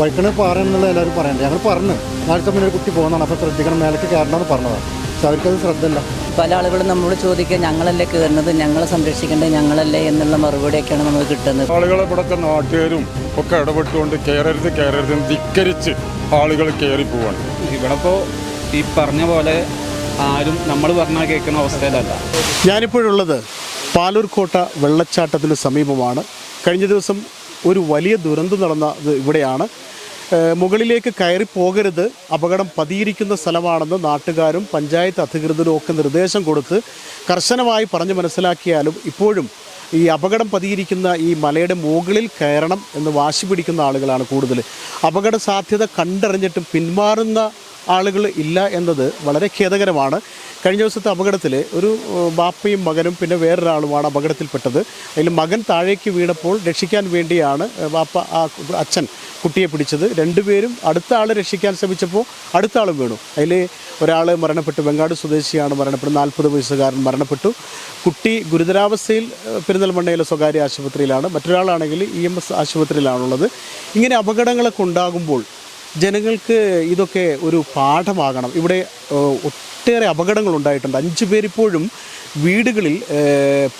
വഴിക്കണ പാറയെന്നുള്ള എല്ലാവരും പറയണ്ടേ ഞങ്ങൾ പറഞ്ഞു. നാളത്തെ മുന്നേ ഒരു കുട്ടി പോകുന്നതാണ്. അപ്പോൾ ശ്രദ്ധിക്കണം മേലേക്ക് കയറണമെന്ന് പറഞ്ഞതാണ്. പക്ഷെ അവർക്കത് ശ്രദ്ധയില്ല. പല ആളുകളും നമ്മളോട് ചോദിക്കുക ഞങ്ങളല്ലേ കയറുന്നത്? ഞങ്ങളെ സംരക്ഷിക്കേണ്ടത് ഞങ്ങളല്ലേ? എന്നുള്ള മറുപടിയൊക്കെയാണ് നമുക്ക് കിട്ടുന്നത്. ആളുകളെ ഇവിടുത്തെ നാട്ടുകാരും ഒക്കെ ഇടപെട്ടുകൊണ്ട് കയറരുത് കയറരുത് ധിക്കരിച്ച് ആളുകൾ കയറി പോവാണ്. ഇവിടെ ഇപ്പോൾ ഈ പറഞ്ഞ പോലെ ആരും നമ്മൾ പറഞ്ഞാൽ കേൾക്കുന്ന അവസ്ഥയിലല്ല. ഞാനിപ്പോഴുള്ളത് പാലൂർക്കോട്ട വെള്ളച്ചാട്ടത്തിന് സമീപമാണ്. കഴിഞ്ഞ ദിവസം ഒരു വലിയ ദുരന്തം നടന്നത് ഇവിടെയാണ്. മുകളിലേക്ക് കയറി പോകരുത്. അപകടം പതിയിരിക്കുന്ന സ്ഥലമാണെന്ന് നാട്ടുകാരും പഞ്ചായത്ത് അധികൃതരും ഒക്കെ നിർദ്ദേശം കൊടുത്ത് കർശനമായി പറഞ്ഞു മനസ്സിലാക്കിയാലും ഇപ്പോഴും ഈ അപകടം പതിയിരിക്കുന്ന ഈ മലയുടെ മുകളിൽ കയറണം എന്ന് വാശി പിടിക്കുന്ന ആളുകളാണ് കൂടുതൽ. അപകട സാധ്യത കണ്ടറിഞ്ഞിട്ടും പിന്മാറുന്ന ആളുകൾ ഇല്ല എന്നത് വളരെ ഖേദകരമാണ്. കഴിഞ്ഞ ദിവസത്തെ അപകടത്തിൽ ഒരു ബാപ്പയും മകനും പിന്നെ വേറൊരാളുമാണ് അപകടത്തിൽപ്പെട്ടത്. അതിൽ മകൻ താഴേക്ക് വീണപ്പോൾ രക്ഷിക്കാൻ വേണ്ടിയാണ് ബാപ്പ ആ അച്ഛൻ കുട്ടിയെ പിടിച്ചത്. രണ്ടുപേരും അടുത്ത ആൾ രക്ഷിക്കാൻ ശ്രമിച്ചപ്പോൾ അടുത്ത ആളും വീണു. അതിൽ ഒരാൾ മരണപ്പെട്ടു. വെങ്ങാട് സ്വദേശിയാണ് മരണപ്പെട്ടു നാൽപ്പത് വയസ്സുകാരൻ മരണപ്പെട്ടു. കുട്ടി ഗുരുതരാവസ്ഥയിൽ പെരിന്തൽമണ്ണയിലെ സ്വകാര്യ ആശുപത്രിയിലാണ്. മറ്റൊരാളാണെങ്കിൽ ഇ എം എസ് ആശുപത്രിയിലാണുള്ളത്. ഇങ്ങനെ അപകടങ്ങളൊക്കെ ഉണ്ടാകുമ്പോൾ ജനങ്ങൾക്ക് ഇതൊക്കെ ഒരു പാഠമാകണം. ഇവിടെ ഒട്ടേറെ അപകടങ്ങൾ ഉണ്ടായിട്ടുണ്ട് അഞ്ചു പേരിപ്പോഴും വീടുകളിൽ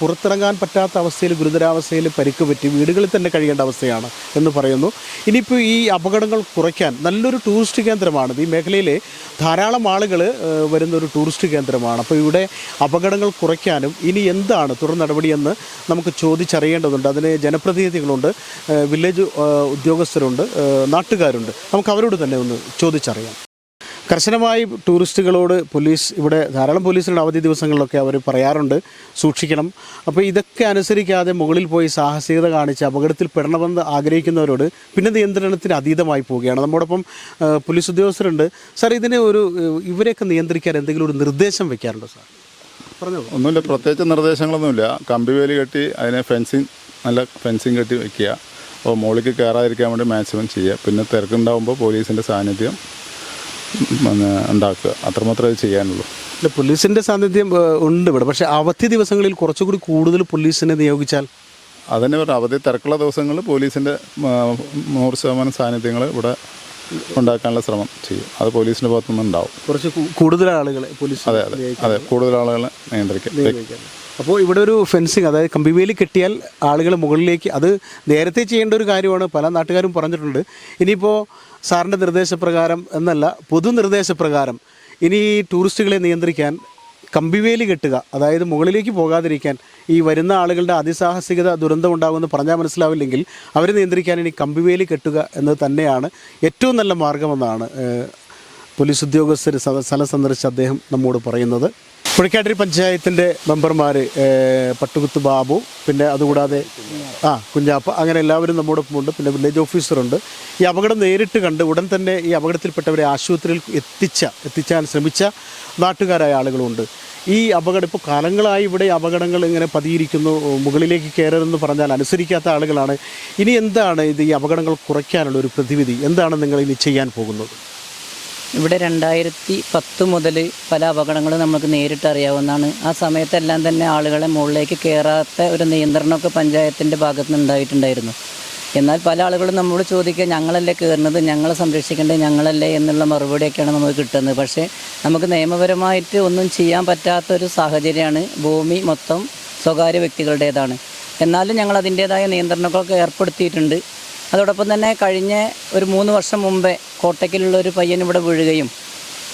പുറത്തിറങ്ങാൻ പറ്റാത്ത അവസ്ഥയിൽ ഗുരുതരാവസ്ഥയിൽ പരിക്ക് പറ്റി വീടുകളിൽ തന്നെ കഴിയേണ്ട അവസ്ഥയാണ് എന്ന് പറയുന്നു. ഇനിയിപ്പോൾ ഈ അപകടങ്ങൾ കുറയ്ക്കാൻ നല്ലൊരു ടൂറിസ്റ്റ് കേന്ദ്രമാണ്. ഈ മേഖലയിലെ ധാരാളം ആളുകൾ വരുന്ന ഒരു ടൂറിസ്റ്റ് കേന്ദ്രമാണ്. അപ്പോൾ ഇവിടെ അപകടങ്ങൾ കുറയ്ക്കാനും ഇനി എന്താണ് തുടർ നടപടിയെന്ന് നമുക്ക് ചോദിച്ചറിയേണ്ടതുണ്ട്. അതിന് ജനപ്രതിനിധികളുണ്ട് വില്ലേജ് ഉദ്യോഗസ്ഥരുണ്ട് നാട്ടുകാരുണ്ട്. നമുക്ക് അവരോട് തന്നെ ഒന്ന് ചോദിച്ചറിയാം. കർശനമായി ടൂറിസ്റ്റുകളോട് പോലീസ് ഇവിടെ ധാരാളം പോലീസിന്റെ അവധി ദിവസങ്ങളിലൊക്കെ അവർ പറയാറുണ്ട് സൂക്ഷിക്കണം. അപ്പോൾ ഇതൊക്കെ അനുസരിക്കാതെ മുകളിൽ പോയി സാഹസികത കാണിച്ച് അപകടത്തിൽ പെടണമെന്ന് ആഗ്രഹിക്കുന്നവരോട് പിന്നെ നിയന്ത്രണത്തിന് അതീതമായി പോവുകയാണ്. നമ്മോടൊപ്പം പോലീസ് ഉദ്യോഗസ്ഥരുണ്ട്. സാർ ഇതിനെ ഒരു ഇവരെയൊക്കെ നിയന്ത്രിക്കാൻ എന്തെങ്കിലും ഒരു നിർദ്ദേശം വെക്കാറുണ്ടോ സാർ? പറഞ്ഞോളൂ. ഒന്നുമില്ല പ്രത്യേകിച്ച് നിർദ്ദേശങ്ങളൊന്നുമില്ല. കമ്പിവേലി കെട്ടി അതിനെ ഫെൻസിങ് നല്ല ഫെൻസിങ് കെട്ടി വയ്ക്കുക അപ്പോൾ മുകളിലേക്ക് കയറാതിരിക്കാൻ വേണ്ടി മാക്സിമം ചെയ്യുക. പിന്നെ തിരക്കുണ്ടാകുമ്പോൾ പോലീസിന്റെ സാന്നിധ്യം ഉണ്ടാക്കുക. അത്രമാത്രമേ ചെയ്യാനുള്ളൂ. അല്ല പോലീസിന്റെ സാന്നിധ്യം ഉണ്ട് ഇവിടെ. പക്ഷേ അവധി ദിവസങ്ങളിൽ കുറച്ചുകൂടി കൂടുതൽ പോലീസിനെ നിയോഗിച്ചാൽ? അതന്നെ പറഞ്ഞു അവധി തിരക്കുള്ള ദിവസങ്ങളിൽ പോലീസിന്റെ നൂറ് ശതമാനം സാന്നിധ്യങ്ങൾ ഇവിടെ ഉണ്ടാക്കാനുള്ള ശ്രമം ചെയ്യും. അത് പോലീസിന്റെ ഭാഗത്തുനിന്ന് ഉണ്ടാവും. കുറച്ച് കൂടുതൽ ആളുകളെ പോലീസ് അതെ അതെ അതെ. കൂടുതൽ ആളുകളെ നിയന്ത്രിക്കാം അപ്പോൾ ഇവിടെ ഒരു ഫെൻസിങ് അതായത് കമ്പിവേലി കെട്ടിയാൽ ആളുകൾ മുകളിലേക്ക് അത് നേരത്തെ ചെയ്യേണ്ട ഒരു കാര്യമാണ്. പല നാട്ടുകാരും പറഞ്ഞിട്ടുണ്ട്. ഇനിയിപ്പോൾ സാറിന്റെ നിർദ്ദേശപ്രകാരം എന്നല്ല പൊതു നിർദ്ദേശപ്രകാരം ഇനി ഈ ടൂറിസ്റ്റുകളെ നിയന്ത്രിക്കാൻ കമ്പിവേലി കെട്ടുക അതായത് മുകളിലേക്ക് പോകാതിരിക്കാൻ ഈ വരുന്ന ആളുകളുടെ അതിസാഹസികത ദുരന്തം ഉണ്ടാകുമെന്ന് പറഞ്ഞാൽ മനസ്സിലാവില്ലെങ്കിൽ അവരെ നിയന്ത്രിക്കാൻ ഇനി കമ്പിവേലി കെട്ടുക എന്നത് തന്നെയാണ് ഏറ്റവും നല്ല മാർഗമെന്നാണ് പോലീസ് ഉദ്യോഗസ്ഥർ സ്ഥ- സ്ഥലം സന്ദർശിച്ച അദ്ദേഹം നമ്മോട് പറയുന്നത്. പുഴക്കാട്ടിരി പഞ്ചായത്തിന്റെ മെമ്പർമാർ പട്ടുകുത്ത് ബാബു പിന്നെ അതുകൂടാതെ ആ കുഞ്ഞാപ്പ അങ്ങനെ എല്ലാവരും നമ്മോടൊപ്പം ഉണ്ട്. പിന്നെ വില്ലേജ് ഓഫീസറുണ്ട് ഈ അപകടം നേരിട്ട് കണ്ട് ഉടൻ തന്നെ ഈ അപകടത്തിൽപ്പെട്ടവരെ ആശുപത്രിയിൽ എത്തിച്ച എത്തിച്ചാൻ ശ്രമിച്ച നാട്ടുകാരായ ആളുകളുണ്ട്. ഈ അപകടം ഇപ്പോൾ കാലങ്ങളായി ഇവിടെ അപകടങ്ങൾ ഇങ്ങനെ പതിയിരിക്കുന്നു. മുകളിലേക്ക് കയറരുതെന്ന് പറഞ്ഞാൽ അനുസരിക്കാത്ത ആളുകളാണ്. ഇനി എന്താണ് ഇത് ഈ അപകടങ്ങൾ കുറയ്ക്കാനുള്ള ഒരു പ്രതിവിധി? എന്താണ് നിങ്ങൾ ഇനി ചെയ്യാൻ പോകുന്നത്? ഇവിടെ രണ്ടായിരത്തി പത്ത് മുതൽ പല അപകടങ്ങളും നമുക്ക് നേരിട്ട് അറിയാവുന്നതാണ്. ആ സമയത്തെല്ലാം തന്നെ ആളുകളെ മുകളിലേക്ക് കയറാത്ത ഒരു നിയന്ത്രണമൊക്കെ പഞ്ചായത്തിന്റെ ഭാഗത്ത് ഉണ്ടായിട്ടുണ്ടായിരുന്നു എന്നാൽ പല ആളുകളും നമ്മളോട് ചോദിക്കുക ഞങ്ങളല്ലേ കയറുന്നത് ഞങ്ങളെ സംരക്ഷിക്കേണ്ടത് ഞങ്ങളല്ലേ? എന്നുള്ള മറുപടിയൊക്കെയാണ് നമുക്ക് കിട്ടുന്നത്. പക്ഷേ നമുക്ക് നിയമപരമായിട്ട് ഒന്നും ചെയ്യാൻ പറ്റാത്ത ഒരു സാഹചര്യമാണ് ഭൂമി മൊത്തം സ്വകാര്യ വ്യക്തികളുടേതാണ്. എന്നാലും ഞങ്ങൾ അതിന്റേതായ നിയന്ത്രണങ്ങളൊക്കെ ഏർപ്പെടുത്തിയിട്ടുണ്ട്. അതോടൊപ്പം തന്നെ കഴിഞ്ഞ ഒരു മൂന്ന് വർഷം മുമ്പേ കോട്ടയ്ക്കിലുള്ള ഒരു പയ്യൻ ഇവിടെ വീഴുകയും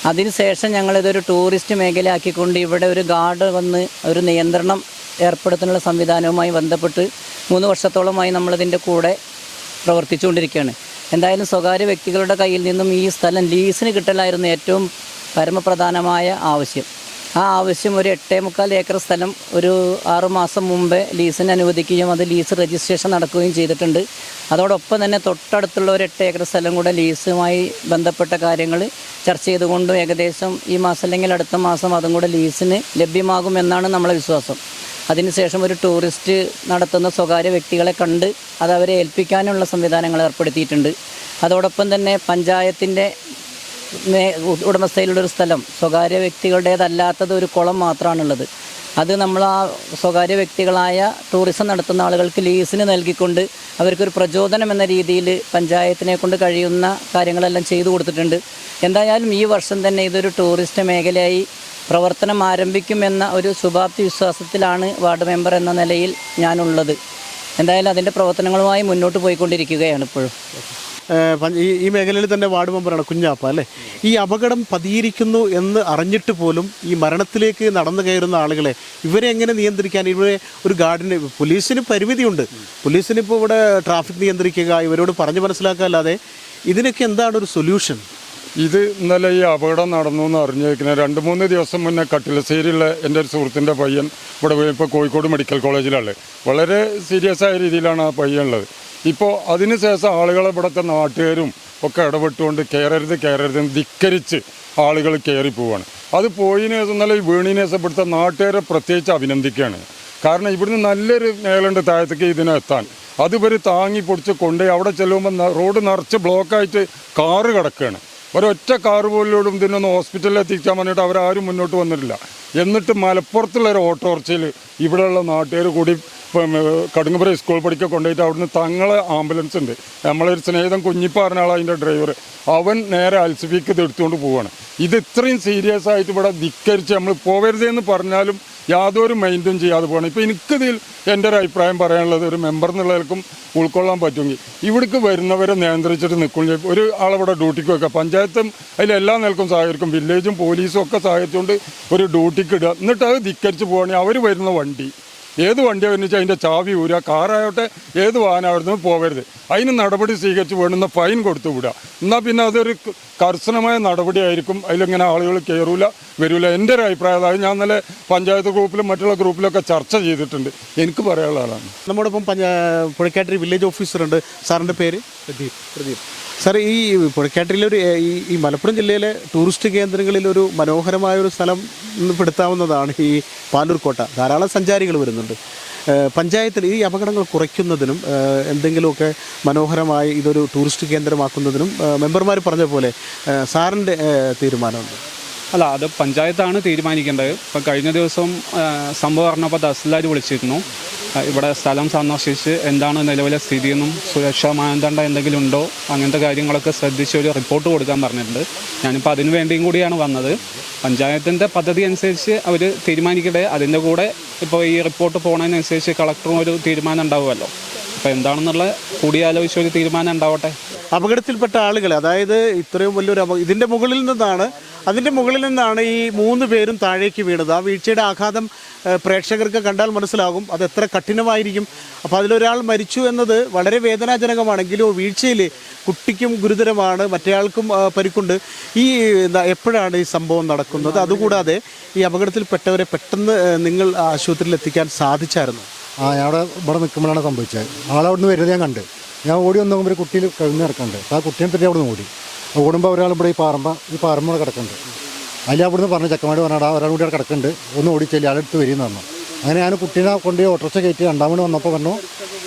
അതിനുശേഷം ഞങ്ങളിതൊരു ടൂറിസ്റ്റ് മേഖലയാക്കിക്കൊണ്ട് ഇവിടെ ഒരു ഗാർഡ് വന്ന് ഒരു നിയന്ത്രണം ഏർപ്പെടുത്തുന്ന സംവിധാനവുമായി ബന്ധപ്പെട്ട് മൂന്ന് വർഷത്തോളമായി നമ്മളിതിന്റെ കൂടെ പ്രവർത്തിച്ചുകൊണ്ടിരിക്കുകയാണ്. എന്തായാലും സ്വകാര്യ വ്യക്തികളുടെ കയ്യിൽ നിന്നും ഈ സ്ഥലം ലീസിന് കിട്ടലായിരുന്നു ഏറ്റവും പരമപ്രധാനമായ ആവശ്യം. ആ ആവശ്യം ഒരു എട്ടേ മുക്കാൽ ഏക്കർ സ്ഥലം ഒരു ആറുമാസം മുമ്പേ ലീസിന് അനുവദിക്കുകയും അത് ലീസ് രജിസ്ട്രേഷൻ നടക്കുകയും ചെയ്തിട്ടുണ്ട്. അതോടൊപ്പം തന്നെ തൊട്ടടുത്തുള്ള ഒരു എട്ട് ഏക്കർ സ്ഥലം കൂടെ ലീസുമായി ബന്ധപ്പെട്ട കാര്യങ്ങൾ ചർച്ച ചെയ്തുകൊണ്ടും ഏകദേശം ഈ മാസം അല്ലെങ്കിൽ അടുത്ത മാസം അതും കൂടെ ലീസിന് ലഭ്യമാകുമെന്നാണ് നമ്മളെ വിശ്വാസം. അതിനുശേഷം ഒരു ടൂറിസ്റ്റ് നടത്തുന്ന സ്വകാര്യ വ്യക്തികളെ കണ്ട് അത് അവരെ ഏൽപ്പിക്കാനുള്ള സംവിധാനങ്ങൾ ഏർപ്പെടുത്തിയിട്ടുണ്ട്. അതോടൊപ്പം തന്നെ പഞ്ചായത്തിന്റെ നേ- ഉടമസ്ഥയിലുള്ളൊരു സ്ഥലം. സ്വകാര്യ വ്യക്തികളുടേതല്ലാത്തത് ഒരു കുളം മാത്രമാണുള്ളത് അത് നമ്മൾ ആ സ്വകാര്യ വ്യക്തികളായ ടൂറിസം നടത്തുന്ന ആളുകൾക്ക് ലീസിന് നൽകിക്കൊണ്ട് അവർക്കൊരു പ്രചോദനം എന്ന രീതിയിൽ പഞ്ചായത്തിനെ കൊണ്ട് കഴിയുന്ന കാര്യങ്ങളെല്ലാം ചെയ്തു കൊടുത്തിട്ടുണ്ട്. എന്തായാലും ഈ വർഷം തന്നെ ഇതൊരു ടൂറിസ്റ്റ് മേഖലയായി പ്രവർത്തനം ആരംഭിക്കുമെന്ന ഒരു ശുഭാപ്തി വിശ്വാസത്തിലാണ് വാർഡ് മെമ്പർ എന്ന നിലയിൽ ഞാനുള്ളത്. എന്തായാലും അതിന്റെ പ്രവർത്തനങ്ങളുമായി മുന്നോട്ട് പോയിക്കൊണ്ടിരിക്കുകയാണ് ഇപ്പോഴും. ഈ ഈ മേഖലയിൽ തന്നെ വാർഡ് മെമ്പറാണ് കുഞ്ഞാപ്പ അല്ലേ? ഈ അപകടം പതിയിരിക്കുന്നു എന്ന് അറിഞ്ഞിട്ട് പോലും ഈ മരണത്തിലേക്ക് നടന്നു കയറുന്ന ആളുകളെ ഇവരെ എങ്ങനെ നിയന്ത്രിക്കാൻ? ഇവരെ ഒരു ഗാർഡിന് പോലീസിന് പരിമിതിയുണ്ട്. പോലീസിന് ഇപ്പോൾ ഇവിടെ ട്രാഫിക് നിയന്ത്രിക്കുക ഇവരോട് പറഞ്ഞു മനസ്സിലാക്കുക അല്ലാതെ ഇതിനൊക്കെ എന്താണ് ഒരു സൊല്യൂഷൻ ഇത് ഇന്നലെ ഈ അപകടം നടന്നു എന്ന് അറിഞ്ഞേക്കുന്നത് രണ്ട് മൂന്ന് ദിവസം മുന്നേ കട്ടിലശ്ശേരിയുള്ള എന്റെ ഒരു സുഹൃത്തിന്റെ പയ്യൻ ഇവിടെ ഇപ്പോൾ കോഴിക്കോട് മെഡിക്കൽ കോളേജിലാണ് വളരെ സീരിയസ് ആയ രീതിയിലാണ് ആ പയ്യൻ ഉള്ളത്. ഇപ്പോൾ അതിനുശേഷം ആളുകളെ ഇവിടുത്തെ നാട്ടുകാരും ഒക്കെ ഇടപെട്ടുകൊണ്ട് കയറരുത് കയറരുത് ധിക്കരിച്ച് ആളുകൾ കയറി പോവാണ്. അത് ഇന്നലെ ഈ വീണിന് ഇവിടുത്തെ നാട്ടുകാരെ പ്രത്യേകിച്ച് അഭിനന്ദിക്കുകയാണ്. കാരണം ഇവിടുന്ന് നല്ലൊരു മേലുണ്ട് താഴത്തേക്ക് ഇതിനെത്താൻ അത് ഇവർ താങ്ങി പൊടിച്ച് കൊണ്ടുപോയി അവിടെ ചെല്ലുമ്പോൾ റോഡ് നിറച്ച് ബ്ലോക്കായിട്ട് കാറ് കിടക്കുകയാണ്. ഒരൊറ്റ കാറ് പോലും ഇതിനൊന്ന് ഹോസ്പിറ്റലിൽ എത്തിക്കാൻ വേണ്ടിയിട്ട് അവരാരും മുന്നോട്ട് വന്നിട്ടില്ല. എന്നിട്ട് മലപ്പുറത്തുള്ള ഒരു ഇവിടെയുള്ള നാട്ടുകാർ കൂടി ഇപ്പം കടുങ്ങുപുര സ്കൂൾ പഠിക്കുക കൊണ്ടുപോയിട്ട് അവിടുന്ന് തങ്ങളെ ആംബുലൻസ് ഉണ്ട്. നമ്മളൊരു സ്നേഹിതം കുഞ്ഞിപ്പ പറഞ്ഞ ആളാണ് അതിന്റെ ഡ്രൈവർ അവൻ നേരെ അൽസിഫിക്ക് ഇത് എടുത്തുകൊണ്ട് പോവാണ്. ഇത് ഇത്രയും സീരിയസ് ആയിട്ട് ഇവിടെ ധിക്കരിച്ച് നമ്മൾ പോവരുതെന്ന് പറഞ്ഞാലും യാതൊരു മൈൻഡും ചെയ്യാതെ പോകണം ഇപ്പോൾ എനിക്കിതിൽ എന്റെ ഒരു അഭിപ്രായം പറയാനുള്ളത് ഒരു മെമ്പർ എന്നുള്ളവർക്കും ഉൾക്കൊള്ളാൻ പറ്റുമെങ്കിൽ ഇവിടേക്ക് വരുന്നവരെ നിയന്ത്രിച്ചിട്ട് നിൽക്കും. ഒരു ആളവിടെ ഡ്യൂട്ടിക്ക് വെക്കുക. പഞ്ചായത്തും അതിൽ എല്ലാ നിലക്കും സഹകരിക്കും വില്ലേജും പോലീസും ഒക്കെ സഹായിച്ചുകൊണ്ട് ഒരു ഡ്യൂട്ടിക്ക് ഇടുക. എന്നിട്ട് അത് ധിക്കരിച്ച് പോവുകയാണെങ്കിൽ അവർ വരുന്ന വണ്ടി ഏത് വണ്ടി വന്നിച്ച് വെച്ചാൽ അതിന്റെ ചാവി ഊരുക കാറായോട്ടെ ഏത് വാഹനമായിരുന്നു പോകരുത്. അതിന് നടപടി സ്വീകരിച്ച് വേണ്ടുന്ന ഫൈൻ കൊടുത്തു വിടുക. എന്നാൽ പിന്നെ അതൊരു കർശനമായ നടപടിയായിരിക്കും. അതിലിങ്ങനെ ആളുകൾ കയറൂല വരൂല. എന്റെ ഒരു അഭിപ്രായം അതായത് ഞാൻ നല്ല പഞ്ചായത്ത് ഗ്രൂപ്പിലും മറ്റുള്ള ഗ്രൂപ്പിലൊക്കെ ചർച്ച ചെയ്തിട്ടുണ്ട്. എനിക്ക് പറയാനുള്ള ആളാണ്. ഇപ്പം പഞ്ചാ പുഴക്കാട്ടിരി വില്ലേജ് ഓഫീസറുണ്ട് സാറിന്റെ പേര്? പ്രദീപ് പ്രദീപ്. സാർ ഈ പുഴക്കാട്ടിലൊരു ഒരു ഈ മലപ്പുറം ജില്ലയിലെ ടൂറിസ്റ്റ് കേന്ദ്രങ്ങളിൽ ഒരു മനോഹരമായ ഒരു സ്ഥലം ഇന്ന് പെടുത്താവുന്നതാണ് ഈ പാലൂർ കോട്ട ധാരാളം സഞ്ചാരികൾ വരുന്നുണ്ട്. ഏഹ് പഞ്ചായത്തിൽ ഈ അപകടങ്ങൾ കുറയ്ക്കുന്നതിനും എന്തെങ്കിലുമൊക്കെ മനോഹരമായി ഇതൊരു ടൂറിസ്റ്റ് കേന്ദ്രമാക്കുന്നതിനും മെമ്പർമാർ പറഞ്ഞ പോലെ സാറിന്റെ തീരുമാനമുണ്ട്. അല്ല അത് പഞ്ചായത്താണ് തീരുമാനിക്കേണ്ടത്. ഇപ്പം കഴിഞ്ഞ ദിവസം സംഭവം അറിഞ്ഞപ്പോൾ തഹസിൽദാർ വിളിച്ചിരുന്നു. ഇവിടെ സ്ഥലം സന്ദർശിച്ച് എന്താണ് നിലവിലെ സ്ഥിതിയെന്നും സുരക്ഷാ മാനദണ്ഡം എന്തെങ്കിലും ഉണ്ടോ അങ്ങനത്തെ കാര്യങ്ങളൊക്കെ ശ്രദ്ധിച്ച് ഒരു റിപ്പോർട്ട് കൊടുക്കാൻ പറഞ്ഞിട്ടുണ്ട്. ഞാനിപ്പോൾ അതിനു വേണ്ടിയും കൂടിയാണ് വന്നത്. പഞ്ചായത്തിന്റെ പദ്ധതി അനുസരിച്ച് അവർ തീരുമാനിക്കട്ടെ അതിന്റെ കൂടെ ഇപ്പോൾ ഈ റിപ്പോർട്ട് പോണതിനനുസരിച്ച് കളക്ടറും ഒരു തീരുമാനം ഉണ്ടാവുമല്ലോ. അപ്പോൾ എന്താണെന്നുള്ള കൂടിയാലോചിച്ച ഒരു തീരുമാനം ഉണ്ടാവട്ടെ. അപകടത്തിൽപ്പെട്ട ആളുകൾ അതായത് ഇത്രയും വലിയൊരു അപ ഇതിന്റെ മുകളിൽ നിന്നാണ് അതിന്റെ മുകളിൽ നിന്നാണ് ഈ മൂന്ന് പേരും താഴേക്ക് വീണത്. ആ വീഴ്ചയുടെ ആഘാതം പ്രേക്ഷകർക്ക് കണ്ടാൽ മനസ്സിലാകും. അത് എത്ര കഠിനമായിരിക്കും. അപ്പോൾ അതിലൊരാൾ മരിച്ചു എന്നത് വളരെ വേദനാജനകമാണെങ്കിലും വീഴ്ചയിൽ കുട്ടിക്കും ഗുരുതരമാണ് മറ്റേയാൾക്കും പരിക്കുണ്ട്. ഈ എപ്പോഴാണ് ഈ സംഭവം നടക്കുന്നത്? അതുകൂടാതെ ഈ അപകടത്തിൽപ്പെട്ടവരെ പെട്ടെന്ന് നിങ്ങൾ ആശുപത്രിയിൽ എത്തിക്കാൻ സാധിച്ചായിരുന്നു? ആ അവിടെ ഇവിടെ നിൽക്കുമ്പോഴാണ് സംഭവിച്ചത്. ആളവിടെ നിന്ന് വരുന്നത് ഞാൻ കണ്ട്. ഞാൻ ഓടി വന്ന് നോക്കുമ്പോൾ ഒരു കുട്ടിയിൽ കഴിഞ്ഞ് കിടക്കുന്നുണ്ട്. ആ കുട്ടിയെ തന്നെ അവിടെ നിന്ന് ഓടി ഓടുമ്പോൾ ഒരാൾ ഇവിടെ ഈ പാറമ്പ ഈ പാറമ്പ ഇവിടെ കിടക്കുന്നുണ്ട്. അതിൽ അവിടുന്ന് പറഞ്ഞ ചക്കമാട് പറഞ്ഞാൽ ഒരാൾ കൂടി അവിടെ കിടക്കുന്നുണ്ട്. ഒന്ന് ഓടിച്ചെല്ലി ആളെടുത്ത് വരിയെന്ന് പറഞ്ഞു. അങ്ങനെ ഞാൻ കുട്ടീനെ കൊണ്ട് ഓട്ടോറിക്ഷ രണ്ടാം മണി വന്നപ്പോൾ പറഞ്ഞു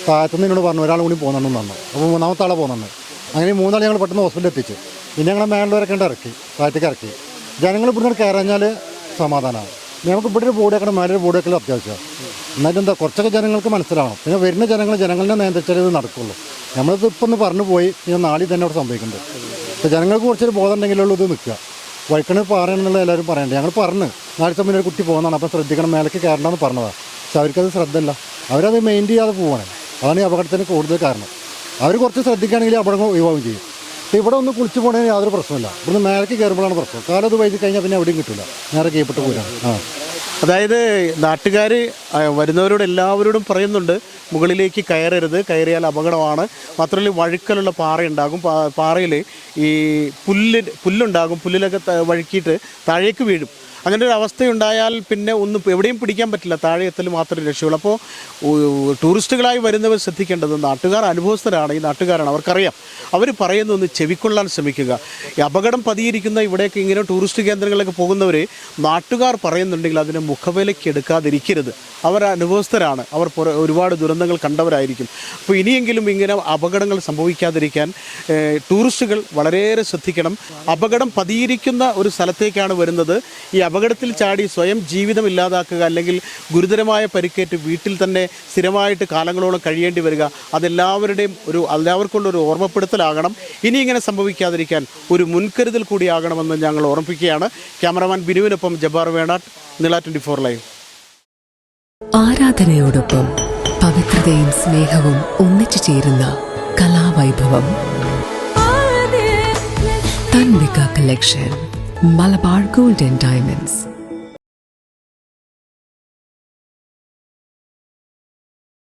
താഴത്തുനിന്ന് എന്നോട് പറഞ്ഞു ഒരാൾ കൂടി പോകുന്നുണ്ടെന്ന് പറഞ്ഞു. അപ്പോൾ മൂന്നാമത്തെ ആളെ പോകുന്നുണ്ട് അങ്ങനെ മൂന്നാൾ ഞങ്ങൾ പെട്ടെന്ന് ഹോസ്പിറ്റലിൽ എത്തിച്ചു. പിന്നെ ഞങ്ങളെ മേളിലവരൊക്കെ ഉണ്ട് ഇറക്കി താഴത്തേക്ക് ഇറക്കി. ജനങ്ങൾ ഇവിടുന്ന് കയറഞ്ഞാൽ സമാധാനമാണ് ഞങ്ങൾക്ക് ഇവിടെ ഒരു ബോഡി വെക്കണം മേലൊരു ബോഡി വെക്കലും അത്യാവശ്യമാണ്. എന്നാലും എന്താ കുറച്ചൊക്കെ ജനങ്ങൾക്ക് മനസ്സിലാവണം. പിന്നെ വരുന്ന ജനങ്ങൾ ജനങ്ങളെ നിയന്ത്രിച്ചാലേ ഇത് നടക്കുള്ളൂ. നമ്മളിത് ഇപ്പം ഒന്ന് പറഞ്ഞു പോയി പിന്നെ നാളെ തന്നെ അവിടെ സംഭവിക്കുന്നുണ്ട് അപ്പോൾ ജനങ്ങൾക്ക് കുറച്ചൊരു ബോധം ഉണ്ടെങ്കിലുള്ളൂ ഇത് നിൽക്കുക. വഴിക്കണ് പറയണമെന്നുള്ള എല്ലാവരും പറയണ്ടേ? ഞങ്ങൾ പറഞ്ഞു നാളെ തമ്മിൽ ഒരു കുട്ടി പോകുന്നതാണ്. അപ്പം ശ്രദ്ധിക്കണം മേലേക്ക് കയറണമെന്ന് പറഞ്ഞതാണ് പക്ഷെ അവർക്കത് ശ്രദ്ധയില്ല. അവരത് മെയിൻ ചെയ്യാതെ പോവാണ്. അതാണ് ഈ അപകടത്തിന് കൂടുതൽ കാരണം. അവർ കുറച്ച് ശ്രദ്ധിക്കുകയാണെങ്കിൽ ഈ അപകടങ്ങൾ ഒഴിവാകും ചെയ്യും. അപ്പോൾ ഇവിടെ ഒന്ന് കുളിച്ച് പോകണതിന് യാതൊരു പ്രശ്നമില്ല ഇവിടുന്ന് മേലേക്ക് കയറുമ്പോഴാണ് പ്രശ്നം. കാലം അത് വൈകി കഴിഞ്ഞാൽ പിന്നെ എവിടെയും കിട്ടില്ല നേരെ കീഴ്പ്പെട്ട് പോരാണ്. ആ. അതായത് നാട്ടുകാർ വരുന്നവരോട് എല്ലാവരോടും പറയുന്നുണ്ട് മുകളിലേക്ക് കയറരുത് കയറിയാൽ അപകടമാണ്. മാത്രമല്ല വഴുക്കലുള്ള പാറയുണ്ടാകും. പാറയിൽ ഈ പുല്ല് പുല്ലുണ്ടാകും. പുല്ലിലൊക്കെ വഴുക്കിയിട്ട് താഴേക്ക് വീഴും. അങ്ങനെ ഒരു അവസ്ഥയുണ്ടായാൽ പിന്നെ ഒന്നും എവിടെയും പിടിക്കാൻ പറ്റില്ല. താഴെ എത്തൽ മാത്രമേ രക്ഷയുള്ളൂ അപ്പോൾ ടൂറിസ്റ്റുകളായി വരുന്നവർ ശ്രദ്ധിക്കേണ്ടത് നാട്ടുകാർ അനുഭവസ്ഥരാണ്. ഈ നാട്ടുകാരാണ്. അവർക്കറിയാം. അവർ പറയുന്ന ഒന്ന് ചെവിക്കൊള്ളാൻ ശ്രമിക്കുക. ഈ അപകടം പതിയിരിക്കുന്ന ഇവിടേക്ക് ഇങ്ങനെ ടൂറിസ്റ്റ് കേന്ദ്രങ്ങളിലേക്ക് പോകുന്നവർ നാട്ടുകാർ പറയുന്നുണ്ടെങ്കിൽ അതിനെ മുഖവിലയ്ക്ക് എടുക്കാതിരിക്കരുത്. അവർ അനുഭവസ്ഥരാണ്. അവർ ഒരുപാട് ദുരന്തങ്ങൾ കണ്ടവരായിരിക്കും. അപ്പോൾ ഇനിയെങ്കിലും ഇങ്ങനെ അപകടങ്ങൾ സംഭവിക്കാതിരിക്കാൻ ടൂറിസ്റ്റുകൾ വളരെയേറെ ശ്രദ്ധിക്കണം. അപകടം പതിയിരിക്കുന്ന ഒരു സ്ഥലത്തേക്കാണ് വരുന്നത്. ഈ അപകടത്തിൽ ചാടി സ്വയം ജീവിതം ഇല്ലാതാക്കുക അല്ലെങ്കിൽ ഗുരുതരമായ പരിക്കേറ്റ് വീട്ടിൽ തന്നെ സ്ഥിരമായിട്ട് കാലങ്ങളോളം കഴിയേണ്ടി വരിക അതെല്ലാവരുടെയും ഒരു എല്ലാവർക്കുള്ള ഒരു ഓർമ്മപ്പെടുത്തലാകണം. ഇനി ഇങ്ങനെ സംഭവിക്കാതിരിക്കാൻ ഒരു മുൻകരുതൽ കൂടിയാകണമെന്ന് ഞങ്ങൾ ഓർമ്മിപ്പിക്കുകയാണ്. ക്യാമറമാൻ ബിനുവിനൊപ്പം ജബ്ബാർ വേണാട്ട് നില ട്വന്റി ഫോർ ലൈവ്. ആരാധനയോടൊപ്പം പവിത്രതയും സ്നേഹവും ഒന്നിച്ചു ചേരുന്ന കലാവൈഭവം. Tanvika collection. Malabar Golden Diamonds.